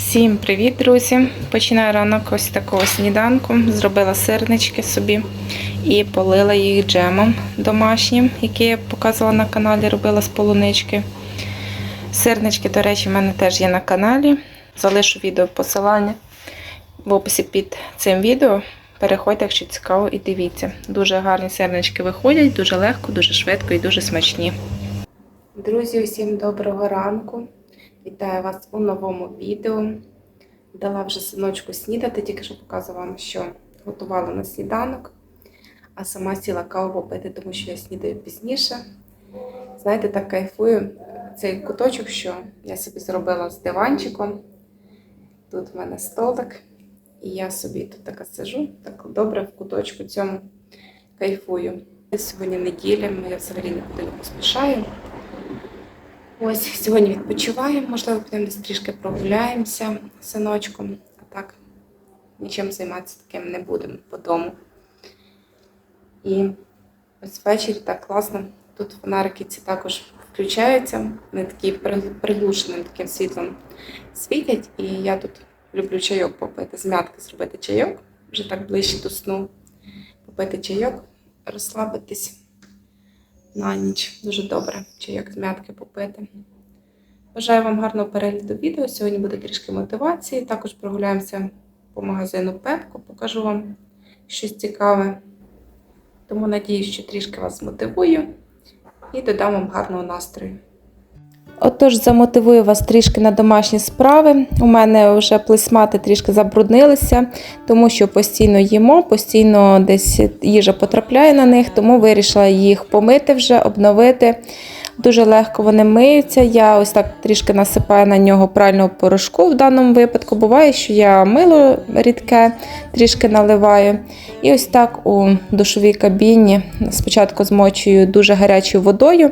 Всім привіт, друзі! Починаю ранок ось такого сніданку. Зробила сирнички собі і полила їх джемом домашнім, який я показувала на каналі, робила з полунички. Сирнички, до речі, в мене теж є на каналі. Залишу відео посилання в описі під цим відео. Переходьте, якщо цікаво, і дивіться. Дуже гарні сирнички виходять, дуже легко, дуже швидко і дуже смачні. Друзі, усім доброго ранку! Вітаю вас у новому відео. Дала вже синочку снідати, тільки що показувала вам, що готувала на сніданок, а сама сіла каву попити, тому що я снідаю пізніше. Знаєте, так кайфую цей куточок, що я собі зробила з диванчиком. Тут в мене столик, і я собі тут така сижу, так добре в куточку цьому кайфую. Сьогодні неділя, я взагалі нікуди не поспішаю. Ось сьогодні відпочиваємо, можливо, підемо десь трішки прогуляємося з синочком, а так нічим займатися таким не будемо по дому. І ось ввечері так класно. Тут фонарики ці також включаються, вони такі при- приглушеним таким світлом світять. І я тут люблю чайок попити, з м'ятки зробити чайок, вже так ближче до сну. Попити чайок, розслабитись на ніч. Дуже добре, чи як з м'ятки попити. Бажаю вам гарного перегляду відео. Сьогодні буде трішки мотивації. Також прогуляємося по магазину Пепко, покажу вам щось цікаве. Тому надіюсь, що трішки вас змотивую і додам вам гарного настрою. Отож, замотивую вас трішки на домашні справи. У мене вже плесмати трішки забруднилися, тому що постійно їмо, постійно десь їжа потрапляє на них, тому вирішила їх помити вже, обновити. Дуже легко вони миються. Я ось так трішки насипаю на нього прального порошку. В даному випадку буває, що я мило рідке трішки наливаю. І ось так у душовій кабіні спочатку змочую дуже гарячою водою,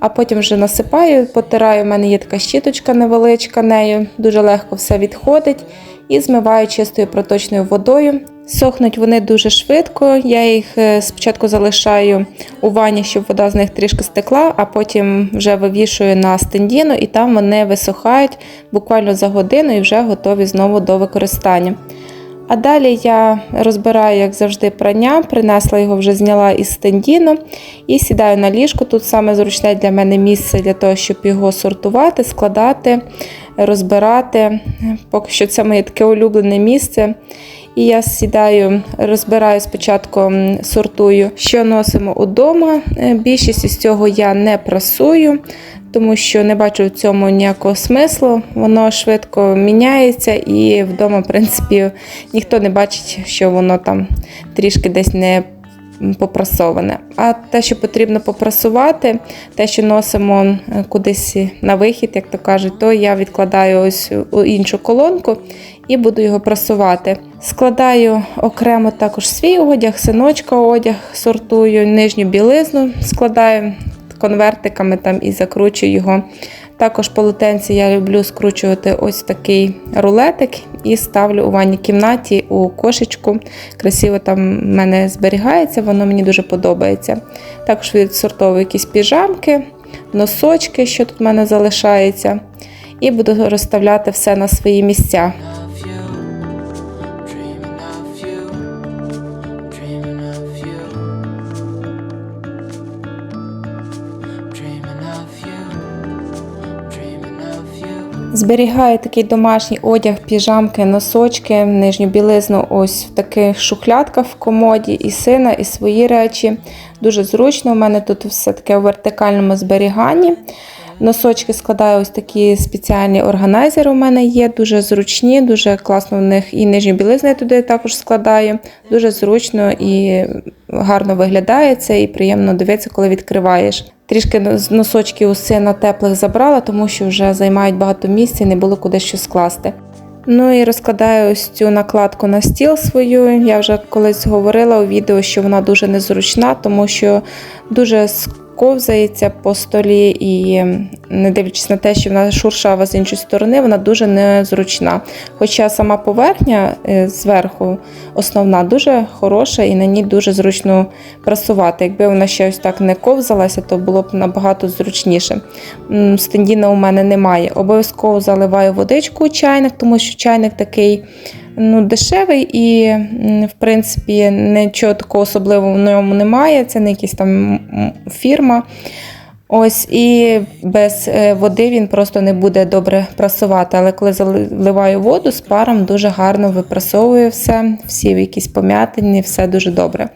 а потім вже насипаю, потираю. У мене є така щіточка невеличка нею, дуже легко все відходить. І змиваю чистою проточною водою. Сохнуть вони дуже швидко. Я їх е, спочатку залишаю у ванні, щоб вода з них трішки стекла, а потім вже вивішую на стендіну, і там вони висохають буквально за годину і вже готові знову до використання. А далі я розбираю, як завжди, прання, принесла його, вже зняла із стендіну і сідаю на ліжко. Тут саме зручне для мене місце для того, щоб його сортувати, складати, розбирати. Поки що це моє таке улюблене місце. І я сідаю, розбираю спочатку, сортую, що носимо удома. Е, Більшість із цього я не прасую, тому що не бачу в цьому ніякого смислу. Воно швидко міняється, і вдома, в принципі, ніхто не бачить, що воно там трішки десь не попрасоване. А те, що потрібно попрасувати, те, що носимо е, кудись на вихід, як то кажуть, то я відкладаю ось у іншу колонку і буду його прасувати. Складаю окремо також свій одяг, синочка одяг, сортую нижню білизну, складаю конвертиками там і закручую його. Також полотенці я люблю скручувати ось такий рулетик і ставлю у ванній кімнаті у кошечку. Красиво там в мене зберігається, воно мені дуже подобається. Також відсортовую якісь піжамки, носочки, що тут в мене залишається, і буду розставляти все на свої місця. Зберігаю такий домашній одяг, піжамки, носочки, нижню білизну ось в таких шухлядках в комоді, і сина, і свої речі. Дуже зручно. У мене тут все таке у вертикальному зберіганні. Носочки складаю ось такі спеціальні органайзери. У мене є, дуже зручні, дуже класно в них і білизну я туди також складаю. Дуже зручно і гарно виглядає це, і приємно дивитися, коли відкриваєш. Трішки носочки у сина теплих забрала, тому що вже займають багато місця і не було куди що скласти. Ну і розкладаю ось цю накладку на стіл свою. Я вже колись говорила у відео, що вона дуже незручна, тому що дуже ковзається по столі, і не дивлячись на те, що вона шуршава з іншої сторони, вона дуже незручна. Хоча сама поверхня е, зверху основна дуже хороша і на ній дуже зручно прасувати. Якби вона ще ось так не ковзалася, то було б набагато зручніше. Стендіна у мене немає. Обов'язково заливаю водичку у чайник, тому що чайник такий ну, дешевий і, в принципі, нічого такого особливого в ньому немає. Це не якась там фірма. Ось і без е, води він просто не буде добре прасувати. Але коли заливаю воду з паром, дуже гарно випрасовує все, всі якісь пом'ятині, все дуже добре.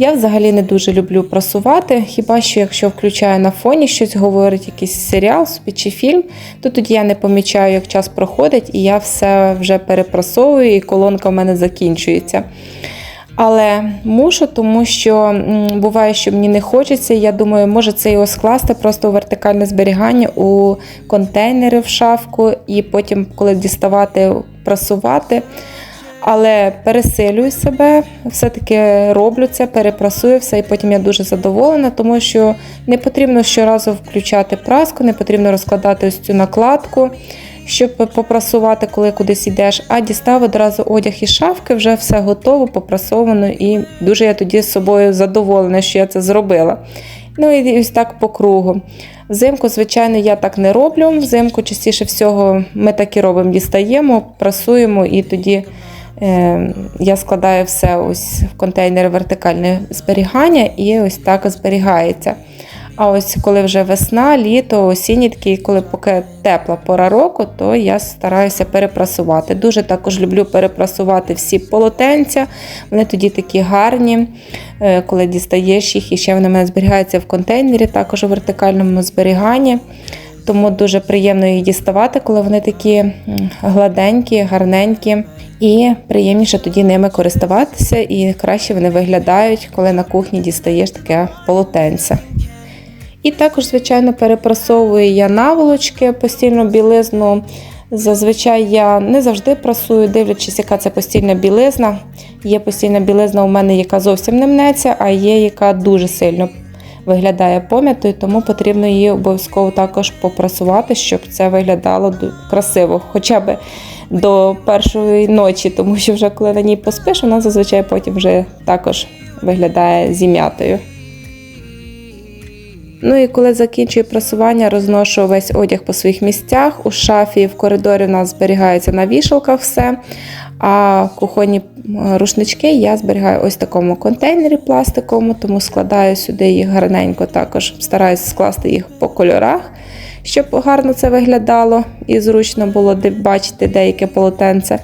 Я взагалі не дуже люблю прасувати, хіба що якщо включаю на фоні щось говорить, якийсь серіал собі чи фільм, то тоді я не помічаю, як час проходить, і я все вже перепрасовую, і колонка в мене закінчується. Але мушу, тому що буває, що мені не хочеться. Я думаю, може це його скласти просто у вертикальне зберігання у контейнери в шафку, і потім, коли діставати, прасувати. Але пересилюю себе, все-таки роблю це, перепрасую все, і потім я дуже задоволена, тому що не потрібно щоразу включати праску, не потрібно розкладати ось цю накладку, щоб попрасувати, коли кудись йдеш, а дістав одразу одяг із шафки, вже все готово, попрасовано, і дуже я тоді з собою задоволена, що я це зробила. Ну і ось так по кругу. Взимку, звичайно, я так не роблю. Взимку частіше всього ми так і робимо: дістаємо, прасуємо і тоді. Е, Я складаю все ось в контейнери вертикальне зберігання і ось так зберігається. А ось коли вже весна, літо, осінні такі, коли поки тепла пора року, то я стараюся перепрасувати. Дуже також люблю перепрасувати всі полотенця. Вони тоді такі гарні, е, коли дістаєш їх, і ще вони в мене зберігаються в контейнері, також у вертикальному зберіганні. Тому дуже приємно їх діставати, коли вони такі гладенькі, гарненькі. І приємніше тоді ними користуватися, і краще вони виглядають, коли на кухні дістаєш таке полотенце. І також, звичайно, перепрасовую я наволочки, постільну білизну. Зазвичай я не завжди прасую, дивлячись, яка це постільна білизна. Є постільна білизна у мене, яка зовсім не мнеться, а є, яка дуже сильно виглядає пом'ятою, тому потрібно її обов'язково також попрасувати, щоб це виглядало красиво, хоча б до першої ночі, тому що вже коли на ній поспиш, вона зазвичай потім вже також виглядає зім'ятою. Ну і коли закінчую прасування, розношу весь одяг по своїх місцях. У шафі в коридорі у нас зберігається на вішалках все. А кухонні рушнички я зберігаю ось в такому контейнері пластиковому, тому складаю сюди їх гарненько, також стараюся скласти їх по кольорах, щоб гарно це виглядало і зручно було бачити деяке полотенце.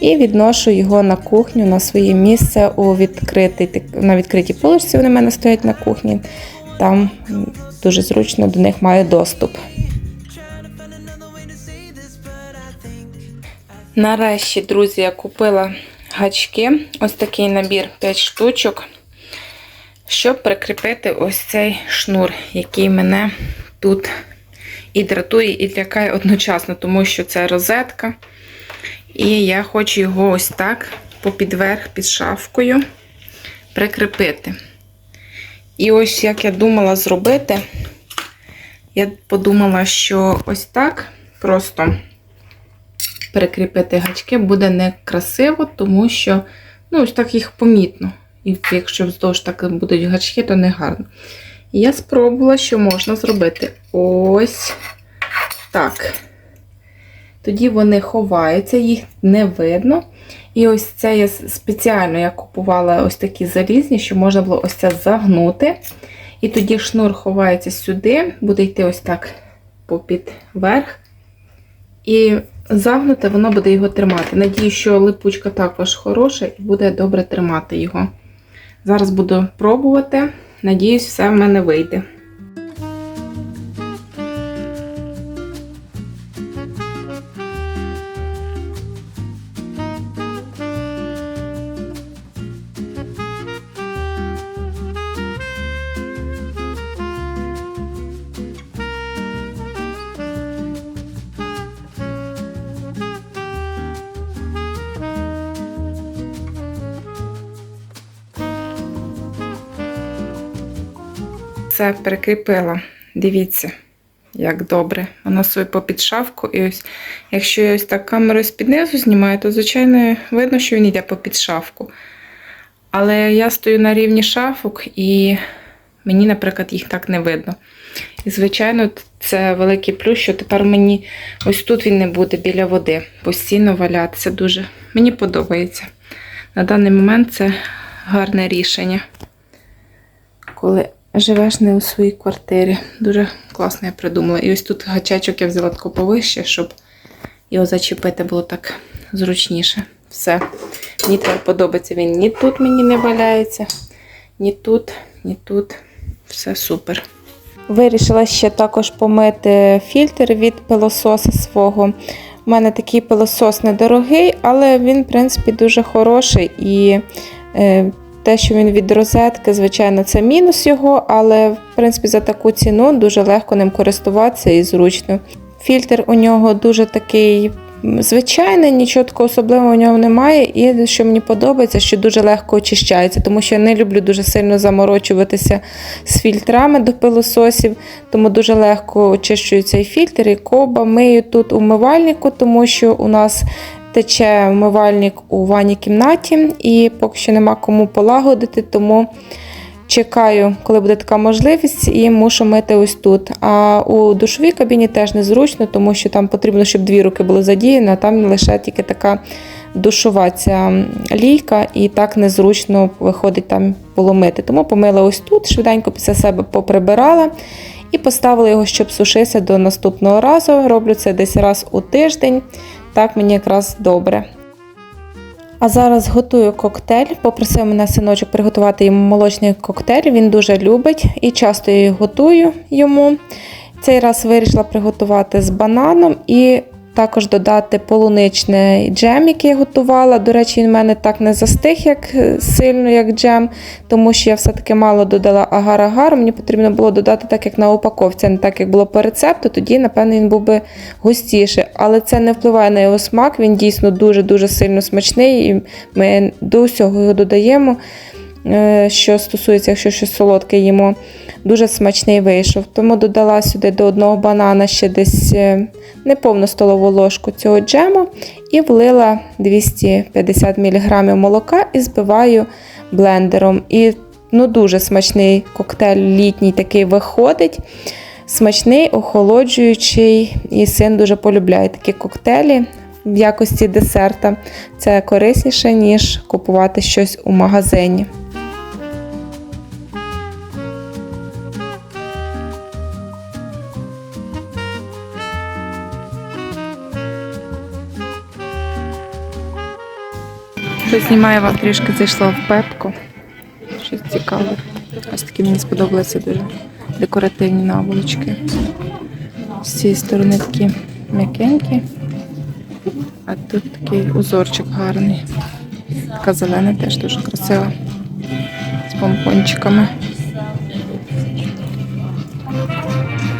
І відношу його на кухню на своє місце у відкритий, на відкритій полочці. Вони в мене стоять на кухні. Там дуже зручно до них маю доступ. Нарешті, друзі, я купила гачки. Ось такий набір 5 штучок, щоб прикріпити ось цей шнур, який мене тут і дратує, і лякає одночасно, тому що це розетка. І я хочу його ось так попідверх під шафкою прикріпити. І ось як я думала зробити, я подумала, що ось так просто перекріпити гачки буде некрасиво, тому що ну, ось так їх помітно. І якщо вздовж так будуть гачки, то не гарно. І я спробувала, що можна зробити ось так. Тоді вони ховаються, їх не видно. І ось це я спеціально я купувала ось такі залізні, що можна було ось це загнути. І тоді шнур ховається сюди, буде йти ось так попід верх. І загнуте, воно буде його тримати. Надію, що липучка також хороша і буде добре тримати його. Зараз буду пробувати. Надіюсь, все в мене вийде. Все прикріпила. Дивіться, як добре. Воно собі попід шавку. І ось, якщо я ось так камерою з-під низу знімаю, то, звичайно, видно, що він йде попід шавку. Але я стою на рівні шафок і мені, наприклад, їх так не видно. І, звичайно, це великий плюс, що тепер мені ось тут він не буде біля води постійно валятися. Дуже мені подобається. На даний момент це гарне рішення. Коли живеш не у своїй квартирі. Дуже класно я придумала. І ось тут гачечок я взяла тако повище, щоб його зачепити було так зручніше. Все. Мені тепер подобається. Він ні тут мені не валяється, ні тут, ні тут. Все супер. Вирішила ще також помити фільтр від пилососа свого. У мене такий пилосос недорогий, але він, в принципі, дуже хороший. І е, те, що він від розетки, звичайно, це мінус його, але в принципі за таку ціну дуже легко ним користуватися і зручно. Фільтр у нього дуже такий звичайний, нічого такого особливого у нього немає. І що мені подобається, що дуже легко очищається, тому що я не люблю дуже сильно заморочуватися з фільтрами до пилососів, тому дуже легко очищую цей фільтр і коба. Мию тут умивальнику, тому що у нас тече вмивальник у ванній кімнаті, і поки що нема кому полагодити, тому чекаю, коли буде така можливість, і мушу мити ось тут. А у душовій кабіні теж незручно, тому що там потрібно, щоб дві руки були задіяні, а там лише тільки така душова ця лійка, і так незручно виходить там було мити. Тому помила ось тут, швиденько після себе поприбирала. І поставила його, щоб сушитися до наступного разу. Роблю це десь раз у тиждень. Так мені якраз добре. А зараз готую коктейль. Попросив мене синочок приготувати йому молочний коктейль. Він дуже любить і часто я його готую йому. Цей раз вирішила приготувати з бананом і також додати полуничний джем, який я готувала. До речі, він в мене так не застиг як е, сильно, як джем, тому що я все-таки мало додала агар-агар. Мені потрібно було додати так, як на упаковці, не так, як було по рецепту, тоді, напевно, він був би густіший. Але це не впливає на його смак, він дійсно дуже-дуже сильно смачний, і ми до всього його додаємо. Е, Що стосується, якщо щось солодке їмо, дуже смачний вийшов. Тому додала сюди до одного банана ще десь е, неповну столову ложку цього джему і влила 250 мг молока і збиваю блендером. І ну, дуже смачний коктейль літній такий виходить. Смачний, охолоджуючий, і син дуже полюбляє такі коктейлі в якості десерта. Це корисніше, ніж купувати щось у магазині. Що знімаю вам трішки зайшла в пепку. Щось цікаве. Ось такі мені сподобалися дуже декоративні наволочки. З цієї сторони такі м'якенькі, а тут такий узорчик гарний. Така зелена теж дуже красива. З помпончиками.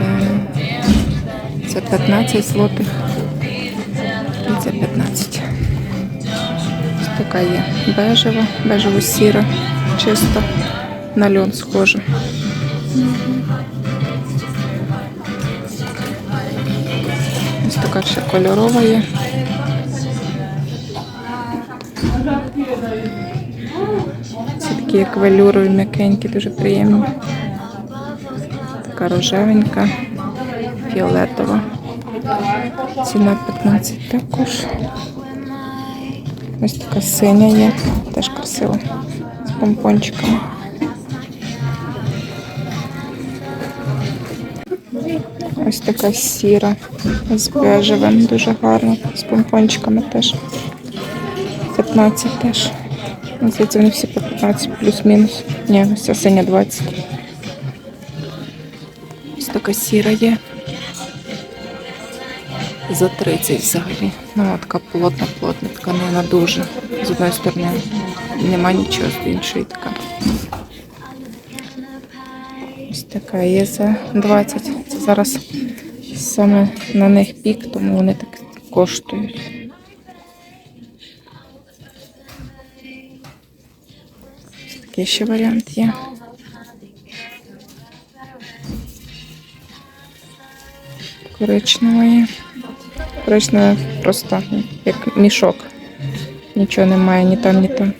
Е, Це 15 злотих. Така є бежева, бежево-сіра, чисто на льон схоже. Ось така ще кольорова є. Це такі як велюрові м'якенькі, дуже приємні. Така рожевенька, фіолетова. Ціна 15 також. Ось така синя є, теж красива, з помпончиками. Ось така сіра з бежевим, дуже гарна, з помпончиками теж. 15 теж. Здається, вони всі по 15 плюс-мінус. Ні, ось ця синя 20. Ось така сіра є. За 30 взагалі. Ну, така плотна, плотна така, але вона дуже. З одної сторони нема нічого, з іншої така. Ось така є за 20. Це зараз саме на них пік, тому вони так коштують. Ось такий ще варіант є. Коричневої. Коричневе просто як мішок. Нічого немає ні там, ні там.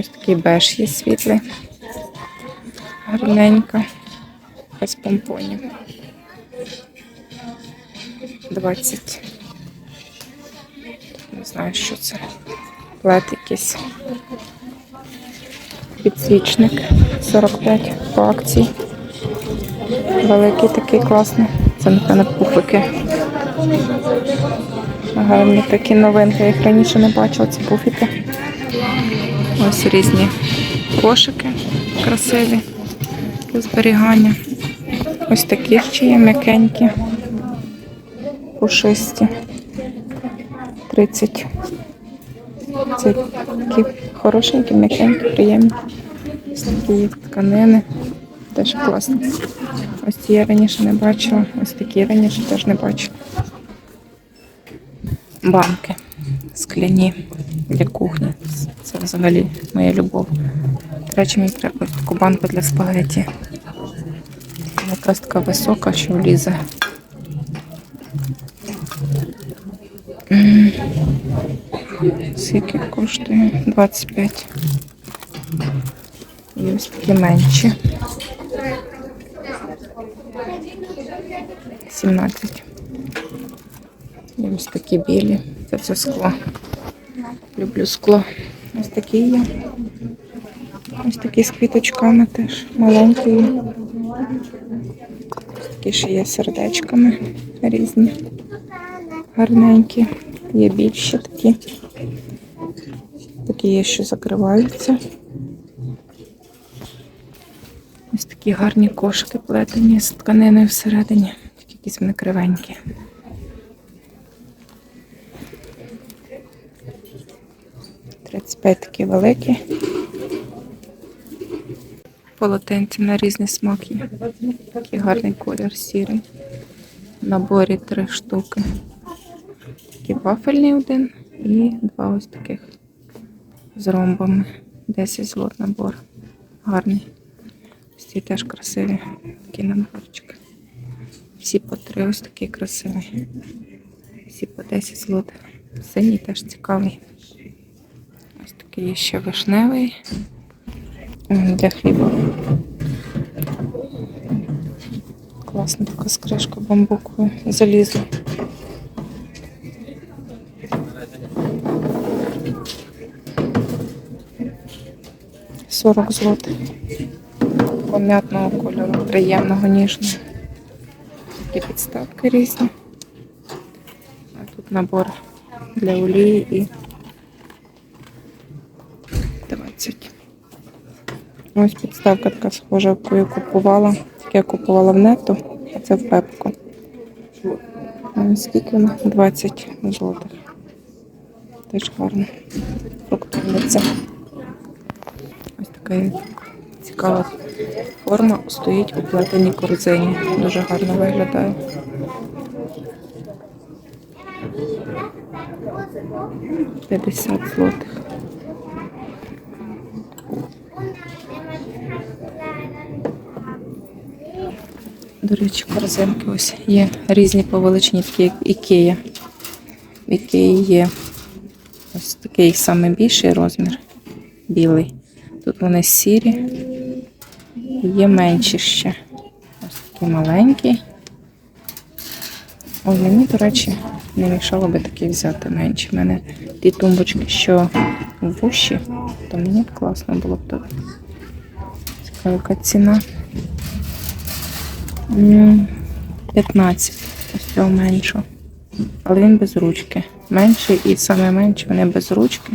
Ось такий беж є світлий. Гарненька. Без помпонів. 20. Не знаю, що це. Плет якийсь. Підсвічник 45 по акції. Великий такий класний. Це, напевно, пуфики. Гарні такі новинки. Я їх раніше не бачила, ці пуфики. Ось різні кошики красиві для зберігання. Ось такі ще є м'якенькі. Пушисті. 30. Це такі хорошенькі, м'якенькі, приємні. Ось такі тканини. Теж класно. Ось ці я раніше не бачила. Ось такі я раніше теж не бачила. Банки скляні для кухні. Це взагалі моя любов. До речі, мені треба таку банку для спагеті. Вона Якраз така висока, що влізе. Скільки коштує? 25. І ось такі менші. 17. Ось такі білі. Це все скло. Люблю скло. Ось такі є. Ось такі з квіточками теж. Маленькі. Такі ще є сердечками різні. Гарненькі. Є більші такі. Такі є, що закриваються. Ось такі гарні кошики плетені з тканиною всередині. Такі якісь вони кривенькі. Тридцять п'ять такі великі. Полотенці на різний смак є. Такий гарний колір сірий. В наборі три штуки. Такий вафельний один і два ось таких з ромбами. 10 злот набор. Гарний. Ось ці теж красиві. Такі наборчики. Всі по три ось такі красиві. Всі по 10 злотих. Синій теж цікавий. Такий ще вишневий. Для хліба. Класна така з кришкою бамбуковою. Залізо. Сорок злотих. Пом'ятного кольору, приємного, ніжного. Такі підставки різні. А тут набор для олії і 20. Ось підставка така схожа, яку я купувала. Таке я купувала в нету, а це в пепку. Скільки вона? 20 злотих. Теж гарно. Фруктовниця. Ось така цікава форма стоїть у плетеній корзині. Дуже гарно виглядає. П'ятдесят злотих. До речі, корзинки ось є різні по величині, такі як Ікея. В Ікеї є ось такий самий більший розмір білий. Тут вони сірі, є менші ще. Ось такі маленькі. Ой, мені, до речі, не мішало би такі взяти менші. У мене ті тумбочки, що в вуші, то мені б класно було б тут. Цікава, ціна. М, 15. Ось цього меншого. Але він без ручки. Менший і саме менший вони без ручки.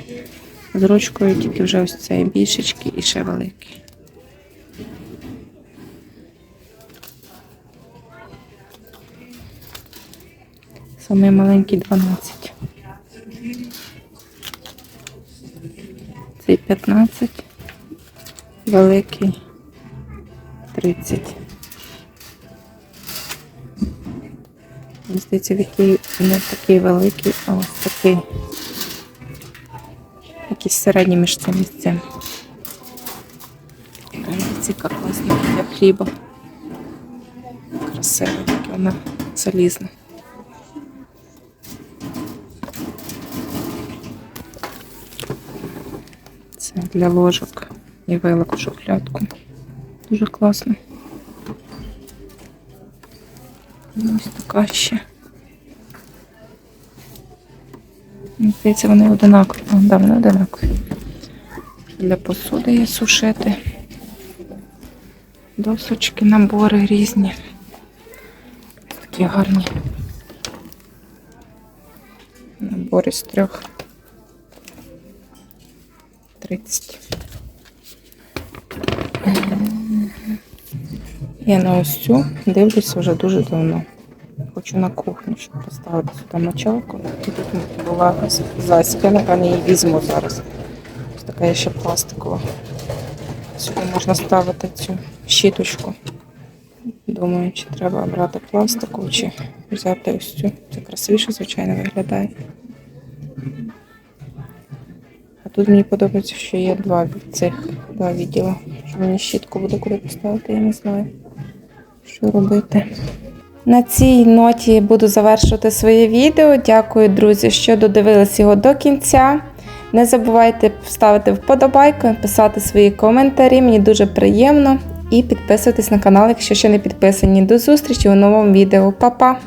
З ручкою тільки вже ось цей більшечки і ще великий. Самий маленький 12. Цей 15. Великий 30. Здається, який не такий великий, а ось такий. Якийсь середній між цим місцем. Ціка класна для хліба. красива, тільки вона залізна. Це для ложок і вилок в шухлядку. Дуже класно. Ось така ще. Здається, вони одинакові. Да, вони одинакові. Для посуди є сушити. Досочки, набори різні. Такі гарні. Набори з трьох. 30. Я на ось цю дивлюся вже дуже давно. Хочу на кухню, щоб поставити сюди мочалку. Тут була засіб. Я, напевно, її візьму зараз. Ось така ще пластикова. Сюди можна ставити цю щіточку. Думаю, чи треба брати пластикову, чи взяти ось цю. Це красивіше, звичайно, виглядає. А тут мені подобається, що є два від цих два відділи. Що мені щітку буде куди поставити, я не знаю, що робити. На цій ноті буду завершувати своє відео. Дякую, друзі, що додивились його до кінця. Не забувайте ставити вподобайку, писати свої коментарі, мені дуже приємно. І підписуйтесь на канал, якщо ще не підписані. До зустрічі у новому відео. Па-па!